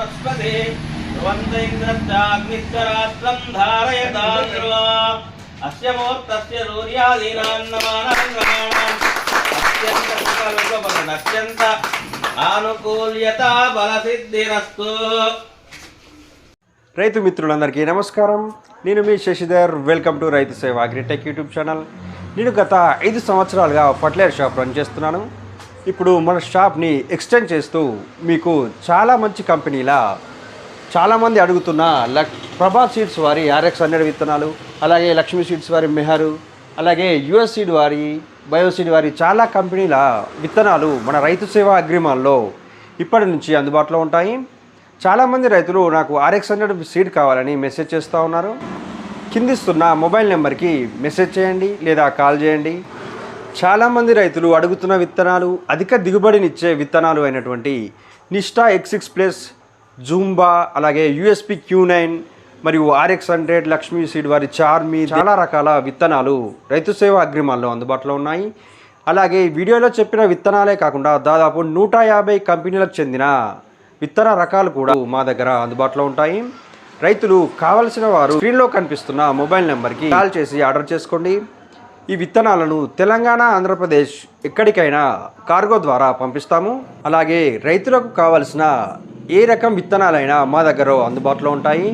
బృహస్పతి ధ్రువంతైంద్రశ్చాగ్నిశ్చరాష్ట్రం ధారయతాంధ్రువ అత్యంత ఆనుకూల్యత బలసిద్ధిరస్తు రైతు మిత్రులందరికీ నమస్కారం. నేను మీ శశిధర్. వెల్కమ్ టు రైతు సేవ అగ్రిటెక్ యూట్యూబ్ ఛానల్. నేను గత ఐదు సంవత్సరాలుగా ఫర్టిలైజర్ షాప్ రన్ చేస్తున్నాను. ఇప్పుడు మన షాప్ని ఎక్స్టెండ్ చేస్తూ మీకు చాలా మంచి కంపెనీల చాలామంది అడుగుతున్న లక్ ప్రభా సీడ్స్ వారి ఆర్ఎక్స్ హండ్రెడ్ విత్తనాలు అలాగే లక్ష్మీ సీడ్స్ వారి మెహరు అలాగే యుఎస్ సీడ్ వారి బయోసీడ్ వారి చాలా కంపెనీల విత్తనాలు మన రైతు సేవ అగ్రిమాల్లో ఇప్పటి నుంచి అందుబాటులో ఉంటాయి. చాలామంది రైతులు నాకు ఆర్ఎక్స్ హండ్రెడ్ సీడ్ కావాలని మెసేజ్ చేస్తూ ఉన్నారు. కిందిస్తున్న మొబైల్ నెంబర్కి మెసేజ్ చేయండి లేదా కాల్ చేయండి. చాలామంది రైతులు అడుగుతున్న విత్తనాలు అధిక దిగుబడినిచ్చే విత్తనాలు అయినటువంటి Nishta X six plus Zumba అలాగే యూఎస్పి క్యూ నైన్ మరియు ఆర్ఎక్స్ హండ్రెడ్ లక్ష్మీ సీడ్ వారి చార్మి చాలా రకాల విత్తనాలు రైతు సేవ అగ్రిమాల్లో అందుబాటులో ఉన్నాయి. అలాగే వీడియోలో చెప్పిన విత్తనాలే కాకుండా దాదాపు నూట యాభై కంపెనీలకు చెందిన విత్తన రకాలు కూడా మా దగ్గర అందుబాటులో ఉంటాయి. రైతులు కావలసిన వారు స్క్రీన్లో కనిపిస్తున్న మొబైల్ నెంబర్కి కాల్ చేసి ఆర్డర్ చేసుకోండి. ఈ విత్తనాలను తెలంగాణ ఆంధ్రప్రదేశ్ ఎక్కడికైనా కార్గో ద్వారా పంపిస్తాము. అలాగే రైతులకు కావలసిన ఏ రకం విత్తనాలైనా మా దగ్గర అందుబాటులో ఉంటాయి.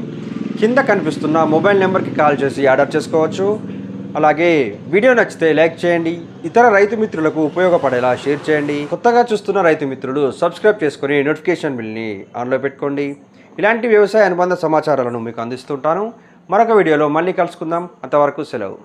కింద కనిపిస్తున్న మొబైల్ నెంబర్కి కాల్ చేసి ఆర్డర్ చేసుకోవచ్చు. అలాగే వీడియో నచ్చితే లైక్ చేయండి. ఇతర రైతు మిత్రులకు ఉపయోగపడేలా షేర్ చేయండి. కొత్తగా చూస్తున్న రైతు మిత్రులు సబ్స్క్రైబ్ చేసుకుని నోటిఫికేషన్ బిల్ని ఆన్లో పెట్టుకోండి. ఇలాంటి వ్యవసాయ అనుబంధ సమాచారాలను మీకు అందిస్తుంటాను. మరొక వీడియోలో మళ్ళీ కలుసుకుందాం. అంతవరకు సెలవు.